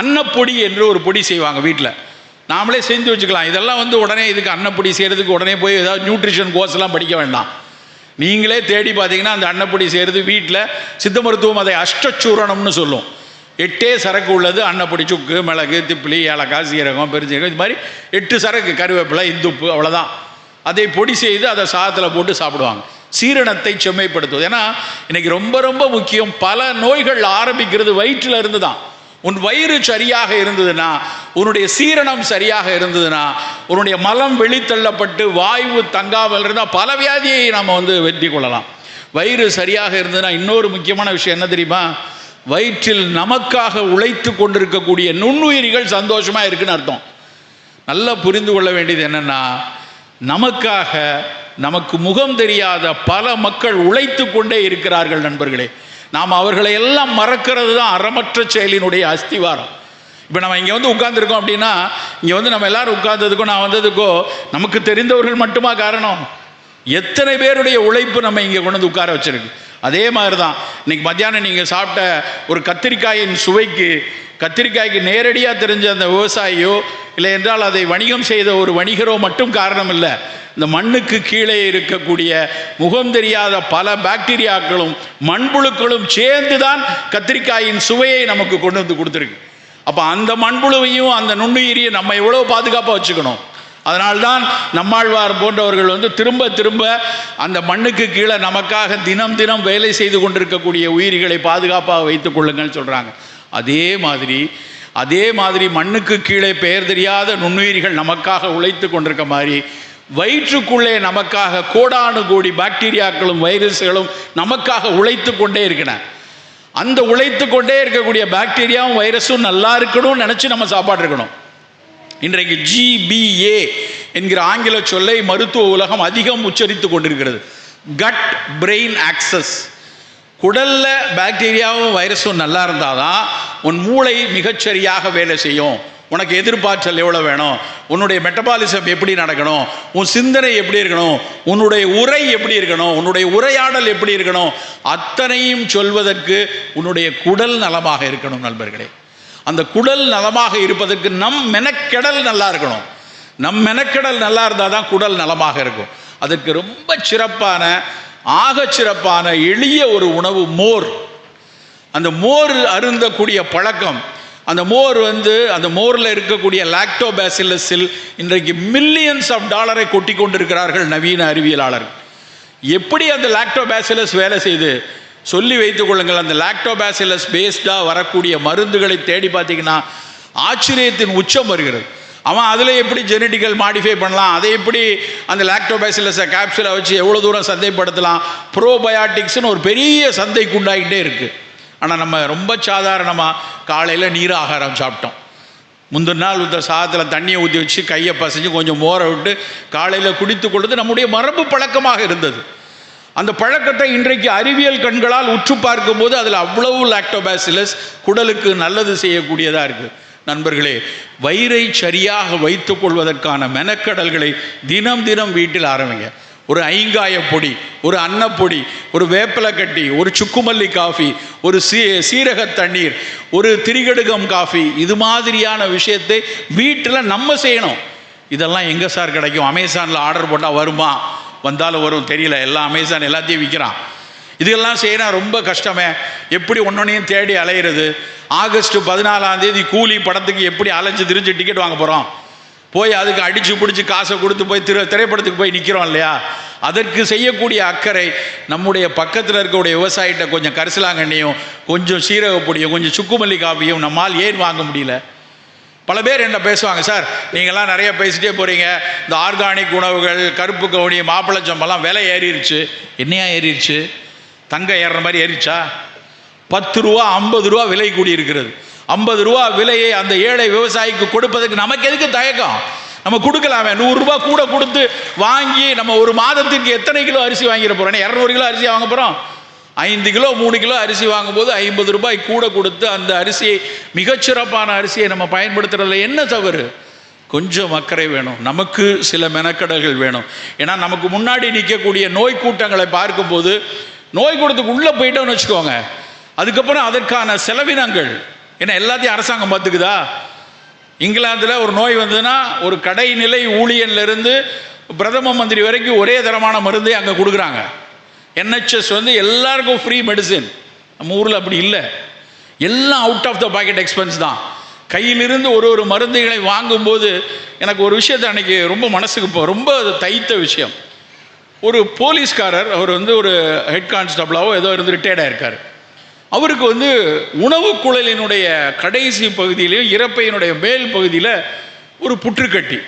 அன்னப்பொடி என்று ஒரு பொடி செய்வாங்க வீட்டில் நாமளே செஞ்சு வச்சுக்கலாம். இதெல்லாம் வந்து உடனே இதுக்கு அன்னப்பொடி செய்கிறதுக்கு உடனே போய் ஏதாவது நியூட்ரிஷன் கோர்ஸ்லாம் படிக்க வேண்டாம். நீங்களே தேடி பார்த்தீங்கன்னா அந்த அன்னப்பொடி செய்கிறது வீட்டில் சித்த மருத்துவம் அதை அஷ்டச்சூரணம்னு சொல்லும். எட்டே சரக்கு உள்ளது. அன்னப்பொடி சுக்கு மிளகு திப்பிலி ஏலக்காய் சீரகம் பெருஞ்சீரகம் இது மாதிரி எட்டு சரக்கு கருவேப்பிலை இந்துப்பு அவ்வளோதான் அதை பொடி செய்து அதை சாதத்தில் போட்டு சாப்பிடுவாங்க. சீரணத்தை செம்மைப்படுத்துவது. ஏன்னா இன்னைக்கு ரொம்ப ரொம்ப முக்கியம். பல நோய்கள் ஆரம்பிக்கிறது வயிற்றில் இருந்து தான் உன் வயிறு சரியாக இருந்ததுன்னா உன்னுடைய சீரணம் சரியாக இருந்ததுன்னா உன்னுடைய மலம் வெளித்தள்ளப்பட்டு வாய்வு தங்காமல் இருந்தால் பல வியாதியை நாம் வந்து வெற்றி கொள்ளலாம். வயிறு சரியாக இருந்ததுன்னா இன்னொரு முக்கியமான விஷயம் என்ன தெரியுமா? வயிற்றில் நமக்காக உழைத்து கொண்டிருக்கக்கூடிய நுண்ணுயிரிகள் சந்தோஷமாக இருக்குன்னு அர்த்தம். நல்லா புரிந்து கொள்ள வேண்டியது என்னென்னா நமக்காக நமக்கு முகம் தெரியாத பல மக்கள் உழைத்து கொண்டே இருக்கிறார்கள் நண்பர்களே. நாம் அவர்களை எல்லாம் மறக்கிறது தான் அறமற்ற செயலினுடைய அஸ்திவாரம். இப்போ நம்ம இங்கே வந்து உட்கார்ந்துருக்கோம் அப்படின்னா இங்கே வந்து நம்ம எல்லாரும் உட்கார்ந்ததுக்கோ நான் வந்ததுக்கோ நமக்கு தெரிந்தவர்கள் மட்டுமா காரணம்? எத்தனை பேருடைய உழைப்பு நம்ம இங்கே கொண்டு வந்து உட்கார வச்சிருக்கு. அதே மாதிரி தான் இன்னைக்கு மத்தியானம் நீங்கள் சாப்பிட்ட ஒரு கத்திரிக்காயின் சுவைக்கு கத்திரிக்காய்க்கு நேரடியாக தெரிஞ்ச அந்த விவசாயியோ இல்லை என்றால் அதை வணிகம் செய்த ஒரு வணிகரோ மட்டும் காரணம் இல்லை இந்த மண்ணுக்கு கீழே இருக்கக்கூடிய முகம் தெரியாத பல பாக்டீரியாக்களும் மண்புழுக்களும் சேர்ந்து தான் கத்திரிக்காயின் சுவையை நமக்கு கொண்டு வந்து கொடுத்துருக்கு. அப்போ அந்த மண்புழுவையும் அந்த நுண்ணுயிரியை நம்ம எவ்வளோ பாதுகாப்பாக வச்சுக்கணும்? அதனால்தான் நம்மாழ்வார் போன்றவர்கள் வந்து திரும்ப திரும்ப அந்த மண்ணுக்கு கீழே நமக்காக தினம் தினம் வேலை செய்து கொண்டிருக்கக்கூடிய உயிரிகளை பாதுகாப்பாக வைத்துக் கொள்ளுங்கள்னு சொல்கிறாங்க அதே மாதிரி அதே மாதிரி மண்ணுக்கு கீழே பெயர் தெரியாத நுண்ணுயிரிகள் நமக்காக உழைத்து கொண்டிருக்க மாதிரி வயிற்றுக்குள்ளே நமக்காக கோடானு கோடி பாக்டீரியாக்களும் வைரஸ்களும் நமக்காக உழைத்து கொண்டே இருக்கின. அந்த உழைத்து கொண்டே இருக்கக்கூடிய பாக்டீரியாவும் வைரஸும் நல்லா இருக்கணும்னு நினச்சி நம்ம சாப்பாடு இருக்கணும். இன்றைக்கு ஜிபிஏ என்கிற ஆங்கில சொல்லை மருத்துவ உலகம் அதிகம் உச்சரித்து கொண்டிருக்கிறது. கட் பிரெயின் ஆக்சஸ் குடல்ல பாக்டீரியாவும் வைரஸும் நல்லா இருந்தாதான் உன் மூளை மிகச்சரியாக வேலை செய்யும். உனக்கு எதிர்பார்த்தல் எவ்வளோ வேணும்? உன்னுடைய மெட்டபாலிசம் எப்படி நடக்கணும்? உன் சிந்தனை எப்படி இருக்கணும்? உன்னுடைய உரை எப்படி இருக்கணும்? உன்னுடைய உரையாடல் எப்படி இருக்கணும்? அத்தனையும் சொல்வதற்கு உன்னுடைய குடல் நலமாக இருக்கணும் நண்பர்களே. அந்த குடல் நலமாக இருப்பதற்கு நம் மெனக்கெடல் நல்லா இருக்கணும். நம் மெனக்கெடல் நல்லா இருந்தால் தான் குடல் நலமாக இருக்கும். அதற்கு ரொம்ப சிறப்பான ஆகச் சிறப்பான எளிய ஒரு உணவு மோர். அந்த மோர் அருந்தக்கூடிய பழக்கம் அந்த மோர் வந்து அந்த மோரில் இருக்கக்கூடிய லாக்டோபேசிலஸில் இன்றைக்கு மில்லியன்ஸ் ஆஃப் டாலரை கொட்டி கொண்டிருக்கிறார்கள் நவீன அறிவியலாளர்கள். எப்படி அந்த லாக்டோபேசிலஸ் வேலை செய்து? சொல்லி வைத்துக் கொள்ளுங்கள் அந்த லாக்டோபேசிலஸ் பேஸ்டாக வரக்கூடிய மருந்துகளை தேடி பார்த்தீங்கன்னா ஆச்சரியத்தின் உச்சம் வருகிறது. அவன் அதில் எப்படி ஜெனட்டிக்கல் மாடிஃபை பண்ணலாம்? அதை எப்படி அந்த லாக்டோபைசிலஸை கேப்சூலை வச்சு எவ்வளோ தூரம் சந்தைப்படுத்தலாம்? ப்ரோபயாட்டிக்ஸ்னு ஒரு பெரிய சந்தைக்கு உண்டாகிட்டே இருக்குது ஆனால் நம்ம ரொம்ப சாதாரணமாக காலையில் நீர் ஆகாரம் சாப்பிட்டோம். முந்தின நாள் இந்த சாதத்தில் தண்ணியை ஊற்றி வச்சு கையை பசைஞ்சு கொஞ்சம் மோரை விட்டு காலையில் குடித்து கொள்வது நம்முடைய மரபு பழக்கமாக இருந்தது. அந்த பழக்கத்தை இன்றைக்கு அறிவியல் கண்களால் உற்று பார்க்கும்போது அதில் அவ்வளவு லாக்டோபாசிலஸ் குடலுக்கு நல்லது செய்யக்கூடியதாக இருக்குது நண்பர்களே வயிறை சரியாக வைத்துக் கொள்வதற்கான மெனக்கடல்களை தினம் தினம் வீட்டில் ஆரம்பிங்க. ஒரு ஐங்காய பொடி ஒரு அன்னப்பொடி ஒரு வேப்பிலக்கட்டி ஒரு சுக்குமல்லி காஃபி ஒரு சீ சீரக தண்ணீர் ஒரு திரிகடுகம் காஃபி இது மாதிரியான விஷயத்தை வீட்டில் நம்ம செய்யணும். இதெல்லாம் எங்கே சார் கிடைக்கும்? அமேசானில் ஆர்டர் போட்டால் வருமா? வந்தாலும் வரும் தெரியல. எல்லாம் அமேசான் எல்லாத்தையும் விற்கிறான் இதெல்லாம் செய்யணும் ரொம்ப கஷ்டமே. எப்படி ஒன்னொன்னையும் தேடி அலையிறது? ஆகஸ்ட் பதினாலாம் தேதி கூலி படத்துக்கு எப்படி அலைஞ்சு திரிஞ்சு டிக்கெட் வாங்க போகிறோம் போய் அதுக்கு அடிச்சு பிடிச்சி காசை கொடுத்து போய் திரு திரைப்படத்துக்கு போய் நிற்கிறோம் இல்லையா? அதற்கு செய்யக்கூடிய அக்கறை நம்முடைய பக்கத்தில் இருக்கக்கூடிய விவசாயிகிட்ட கொஞ்சம் கரிசலாங்கண்ணியும் கொஞ்சம் சீரகப்பொடியும் கொஞ்சம் சுக்குமல்லி காப்பியும் நம்மால் ஏன் வாங்க முடியல? பல பேர் என்ன பேசுவாங்க சார் நீங்கள்லாம் நிறைய பேசிட்டே போகிறீங்க இந்த ஆர்கானிக் உணவுகள் கருப்பு கவுனி மாப்பிளச்சம்பெல்லாம் விலை ஏறிடுச்சு என்னையா ஏறிடுச்சு தங்கம் ஏறுற மாதிரி ஏறிச்சா பத்து ரூபா ஐம்பது ரூபா விலை கூடி இருக்கிறது ஐம்பது ரூபா விலையை அந்த ஏழை விவசாயிக்கு கொடுப்பதற்கு நமக்கு எதுக்கு தயக்கம்? நம்ம கொடுக்கலாமே. நூறுரூபா கூட கொடுத்து வாங்கி நம்ம ஒரு மாதத்திற்கு எத்தனை கிலோ அரிசி வாங்கிட போகிறோம் இரநூறு கிலோ அரிசி வாங்க போகிறோம் ஐந்து கிலோ மூணு கிலோ அரிசி வாங்கும்போது ஐம்பது ரூபாய் கூட கொடுத்து அந்த அரிசியை மிகச்சிறப்பான அரிசியை நம்ம பயன்படுத்துறதுல என்ன தவறு? கொஞ்சம் அக்கறை வேணும். நமக்கு சில மெனக்கடல்கள் வேணும். ஏன்னா நமக்கு முன்னாடி நிற்கக்கூடிய நோய் கூட்டங்களை பார்க்கும்போது நோய் கூட்டத்துக்கு உள்ளே போயிட்டோம்னு வச்சுக்கோங்க. அதுக்கப்புறம் அதற்கான செலவினங்கள். ஏன்னா எல்லாத்தையும் அரசாங்கம் பார்த்துக்குதா? இங்கிலாந்தில் ஒரு நோய் வந்ததுன்னா ஒரு கடைநிலை ஊழியன்லேருந்து பிரதம மந்திரி வரைக்கும் ஒரே தரமான மருந்தை அங்கே கொடுக்குறாங்க. என்ஹெச்எஸ் வந்து எல்லாருக்கும் ஃப்ரீ மெடிசின் நம்ம ஊரில் அப்படி இல்லை. எல்லாம் out of the pocket expense தான். கையிலிருந்து ஒரு ஒரு மருந்துகளை வாங்கும்போது எனக்கு ஒரு விஷயத்தை அன்னைக்கு ரொம்ப மனசுக்கு ரொம்ப அது தைத்த விஷயம். ஒரு போலீஸ்காரர் அவர் வந்து ஒரு ஹெட் கான்ஸ்டபிளாவோ ஏதோ இருந்து ரிட்டையர்ட் இருக்கார் அவருக்கு வந்து உணவு குழலினுடைய கடைசி பகுதியிலையும் இறப்பையினுடைய மேல் பகுதியில் ஒரு புற்றுக்கட்டி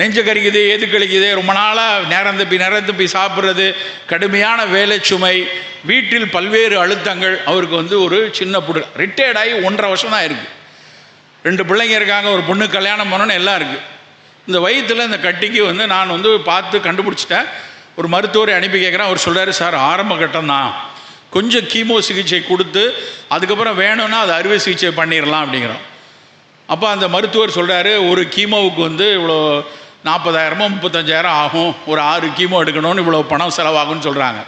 நெஞ்ச கறிக்குது எது கழிக்குது ரொம்ப நாளாக நேரம் தப்பி நேரம் தப்பி சாப்பிட்றது கடுமையான வேலை சுமை வீட்டில் பல்வேறு அழுத்தங்கள் அவருக்கு வந்து ஒரு சின்ன புடு ரிட்டையர்ட் ஆகி ஒன்றரை வருஷம் தான் இருக்குது ரெண்டு பிள்ளைங்க இருக்காங்க ஒரு பொண்ணு கல்யாணம் பண்ணணும் எல்லாம் இருக்குது இந்த வயிற்றில் இந்த கட்டிக்கு வந்து நான் வந்து பார்த்து கண்டுபிடிச்சிட்டேன். ஒரு மருத்துவரை அனுப்பி கேட்குறேன் அவர் சொல்கிறாரு சார் ஆரம்ப கட்டம் தான் கொஞ்சம் கீமோ சிகிச்சை கொடுத்து அதுக்கப்புறம் வேணும்னா அது அறுவை சிகிச்சை பண்ணிடலாம் அப்படிங்கிறோம் அப்போ அந்த மருத்துவர் சொல்கிறாரு ஒரு கீமோவுக்கு வந்து இவ்வளோ நாற்பதாயிரமோ முப்பத்தஞ்சாயிரம் ஆகும். ஒரு ஆறு கீமோ எடுக்கணும்னு இவ்வளோ பணம் செலவாகும்னு சொல்கிறாங்க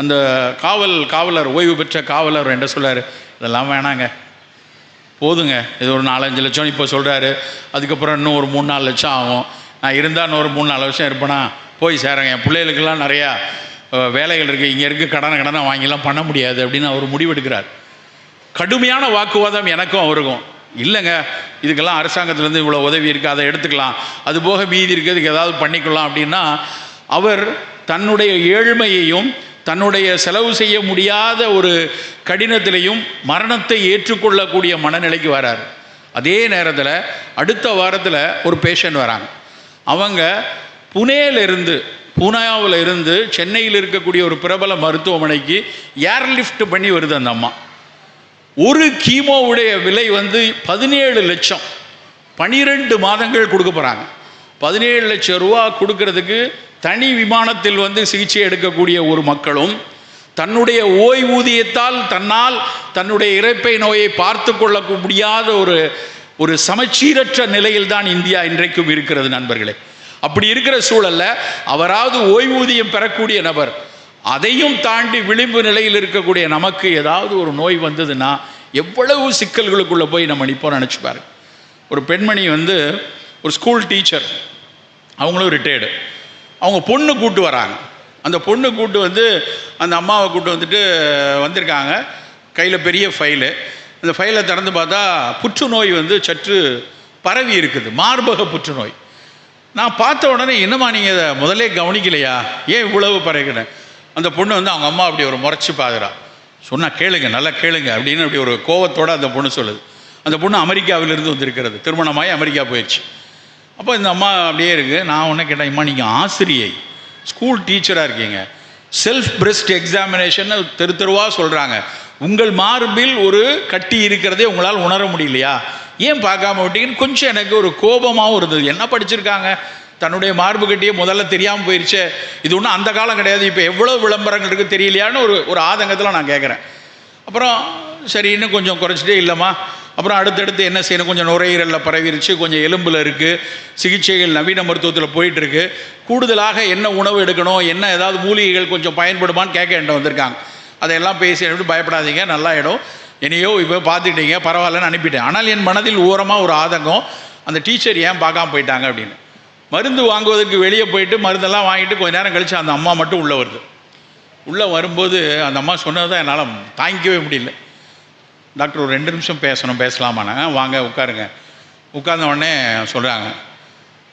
அந்த காவல் காவலர் ஓய்வு பெற்ற காவலர் என்ன சொல்கிறார் இதெல்லாம் வேணாங்க. போதுங்க. இது ஒரு நாலஞ்சு லட்சம் இப்போ சொல்கிறாரு அதுக்கப்புறம் இன்னும் ஒரு மூணு நாலு லட்சம் ஆகும். நான் இருந்தால் இன்னும் ஒரு மூணு நாலு வருஷம் இருப்பேனா? போய் சேரங்க. என் பிள்ளைகளுக்கெல்லாம் நிறையா வேலைகள் இருக்குது இங்கே இருக்குது கடனை கடனை வாங்கிலாம் பண்ண முடியாது அப்படின்னு அவர் முடிவெடுக்கிறார். கடுமையான வாக்குவாதம் எனக்கும் அவருக்கும். இல்லைங்க இதுக்கெல்லாம் அரசாங்கத்திலேருந்து இவ்வளோ உதவி இருக்குது அதை எடுத்துக்கலாம். அது போக மீதி இருக்குது இதுக்கு ஏதாவது பண்ணிக்கலாம் அப்படின்னா அவர் தன்னுடைய ஏழ்மையையும் தன்னுடைய செலவு செய்ய முடியாத ஒரு கடினத்திலையும் மரணத்தை ஏற்றுக்கொள்ளக்கூடிய மனநிலைக்கு வரார். அதே நேரத்தில் அடுத்த வாரத்தில் ஒரு பேஷண்ட் வராங்க. அவங்க புனேல இருந்து பூனாவில் இருந்து சென்னையில் இருக்கக்கூடிய ஒரு பிரபல மருத்துவமனைக்கு ஏர்லிஃப்ட் பண்ணி வருது அந்த அம்மா. ஒரு கீமோவுடைய விலை வந்து பதினேழு லட்சம். பனிரெண்டு மாதங்கள் கொடுக்க போகிறாங்க பதினேழு லட்சம் ரூபா கொடுக்கறதுக்கு தனி விமானத்தில் வந்து சிகிச்சை எடுக்கக்கூடிய ஒரு மக்களும் தன்னுடைய ஓய்வூதியத்தால் தன்னால் தன்னுடைய இறப்பை நோயை பார்த்து கொள்ள முடியாத ஒரு ஒரு சமச்சீரற்ற நிலையில்தான் இந்தியா இன்றைக்கும் இருக்கிறது நண்பர்களே. அப்படி இருக்கிற சூழல்ல அவராவது ஓய்வூதியம் பெறக்கூடிய நபர் அதையும் தாண்டி விளிம்பு நிலையில் இருக்கக்கூடிய நமக்கு ஏதாவது ஒரு நோய் வந்ததுன்னா எவ்வளவு சிக்கல்களுக்குள்ளே போய் நம்ம நிற்போம் நினச்சி பாருங்க. ஒரு பெண்மணி வந்து ஒரு ஸ்கூல் டீச்சர் அவங்களும் ரிட்டையர்டு அவங்க பொண்ணு கூட்டு வராங்க. அந்த பொண்ணு கூட்டு வந்து அந்த அம்மாவை கூட்டு வந்துட்டு வந்திருக்காங்க. கையில் பெரிய ஃபைலு அந்த ஃபைலை திறந்து பார்த்தா புற்றுநோய் வந்து சற்று பரவி இருக்குது. மார்பக புற்றுநோய். நான் பார்த்த உடனே என்னம்மா நீங்கள் இதை முதலே கவனிக்கலையா? ஏன் இவ்வளவு பறக்கிறேன் அந்த பொண்ணு வந்து அவங்க அம்மா அப்படி ஒரு முறைச்சி பார்க்குறா. சொன்னால் கேளுங்க நல்லா கேளுங்க அப்படின்னு அப்படி ஒரு கோவத்தோடு அந்த பொண்ணு சொல்லுது. அந்த பொண்ணு அமெரிக்காவிலிருந்து வந்திருக்கிறது. திருமணமாகி அமெரிக்கா போயிடுச்சு. அப்போ இந்த அம்மா அப்படியே இருக்குது நான் உடனே கேட்டேன் அம்மா நீங்கள் ஆசிரியை. ஸ்கூல் டீச்சராக இருக்கீங்க. செல்ஃப் பிரெஸ்ட் எக்ஸாமினேஷன் தெரு தெருவாக சொல்கிறாங்க உங்கள் மார்பில் ஒரு கட்டி இருக்கிறதே உங்களால் உணர முடியலையா? ஏன் பார்க்காம விட்டீங்கன்னு கொஞ்சம் எனக்கு ஒரு கோபமாகவும் இருந்தது. என்ன படிச்சிருக்காங்க? தன்னுடைய மார்பு கட்டியே முதல்ல தெரியாமல் போயிடுச்சு இது ஒன்றும் அந்த காலம் கிடையாது. இப்போ எவ்வளோ விளம்பரங்கள் இருக்குது தெரியலையான்னு ஒரு ஒரு ஆதங்கத்தில் நான் கேட்குறேன் அப்புறம் சரி இன்னும் கொஞ்சம் குறைச்சிட்டே இல்லைம்மா. அப்புறம் அடுத்தடுத்து என்ன செய்யணும்? கொஞ்சம் நுரையீரலில் பரவிருச்சு. கொஞ்சம் எலும்பில் இருக்குது சிகிச்சைகள் நவீன மருத்துவத்தில் போயிட்டுருக்கு. கூடுதலாக என்ன உணவு எடுக்கணும்? என்ன ஏதாவது மூலிகைகள் கொஞ்சம் பயன்படுமான்னு கேட்க என்கிட்ட வந்திருக்காங்க. அதையெல்லாம் பேசி அனுப்பிட்டு பயப்படாதீங்க. நல்லா இடம் என்னையோ இப்போ பார்த்துக்கிட்டீங்க பரவாயில்லன்னு அனுப்பிட்டேன். ஆனால் என் மனதில் ஓரமாக ஒரு ஆதங்கம் அந்த டீச்சர் ஏன் பார்க்காம போயிட்டாங்க அப்படின்னு. மருந்து வாங்குவதற்கு வெளியே போயிட்டு மருந்தெல்லாம் வாங்கிட்டு கொஞ்ச நேரம் கழிச்சு அந்த அம்மா மட்டும் உள்ளே வருது. உள்ளே வரும்போது அந்த அம்மா சொன்னது தான் என்னால் தாங்கிக்கவே முடியல. டாக்டர் ஒரு ரெண்டு நிமிஷம் பேசணும் பேசலாமாண்ணா? வாங்க உட்காருங்க. உட்கார்ந்த உடனே சொல்கிறாங்க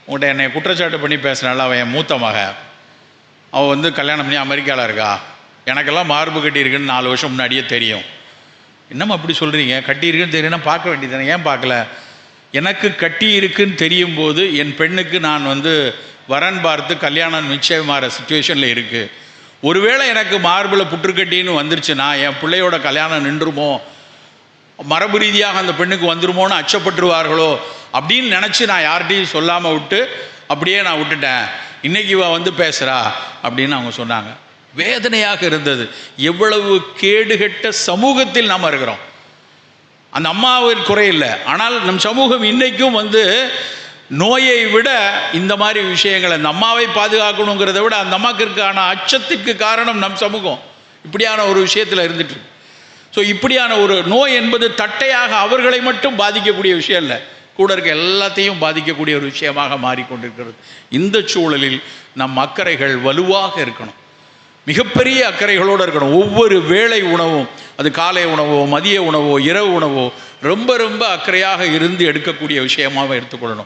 உங்கள்கிட்ட என்னை குற்றச்சாட்டு பண்ணி பேசுனால அவன் என் மூத்த மக. அவள் வந்து கல்யாணம் பண்ணி அமெரிக்காவில் இருக்கா? எனக்கெல்லாம் மார்பு கட்டி இருக்குன்னு நாலு வருஷம் முன்னாடியே தெரியும். என்னம்மா அப்படி சொல்கிறீங்க கட்டியிருக்குன்னு தெரியும்னா பார்க்க வேண்டியதானே ஏன் பார்க்கல? எனக்கு கட்டி இருக்குன்னு தெரியும் போது என் பெண்ணுக்கு நான் வந்து வரன் பார்த்து கல்யாணம் நிச்சயமாகிற சுச்சுவேஷனில் இருக்குது ஒருவேளை எனக்கு மார்பில் புற்றுக்கட்டின்னு வந்துருச்சுன்னா என் பிள்ளையோட கல்யாணம் நின்றுமோ? மரபு ரீதியாக அந்த பெண்ணுக்கு வந்துருமோன்னு அச்சப்பட்டுருவார்களோ? அப்படின்னு நினச்சி நான் யார்கிட்டையும் சொல்லாமல் விட்டு அப்படியே நான் விட்டுட்டேன். இன்னைக்கு இவ வந்து பேசுகிறா அப்படின்னு அவங்க சொன்னாங்க. வேதனையாக இருந்தது. எவ்வளவு கேடுகெட்ட சமூகத்தில் நாம் இருக்கிறோம். அந்த அம்மாவின் குறையில்லை ஆனால் நம் சமூகம் இன்னைக்கும் வந்து நோயை விட இந்த மாதிரி விஷயங்களை அந்த அம்மாவை பாதுகாக்கணுங்கிறத விட அந்த அம்மாக்கிற்கான அச்சத்துக்கு அச்சத்திற்கு காரணம் நம் சமூகம். இப்படியான ஒரு விஷயத்தில் இருந்துட்டு ஸோ இப்படியான ஒரு நோய் என்பது தட்டையாக அவர்களை மட்டும் பாதிக்கக்கூடிய விஷயம் இல்லை. கூட இருக்க எல்லாத்தையும் பாதிக்கக்கூடிய ஒரு விஷயமாக மாறிக்கொண்டிருக்கிறது. இந்த சூழலில் நம் அக்கறைகள் வலுவாக இருக்கணும். மிகப்பெரிய அக்கறைகளோடு இருக்கணும். ஒவ்வொரு வேளை உணவும் அது காலை உணவோ மதிய உணவோ இரவு உணவோ ரொம்ப ரொம்ப அக்கறையாக இருந்து எடுக்கக்கூடிய விஷயமாக எடுத்துக்கொள்ளணும்.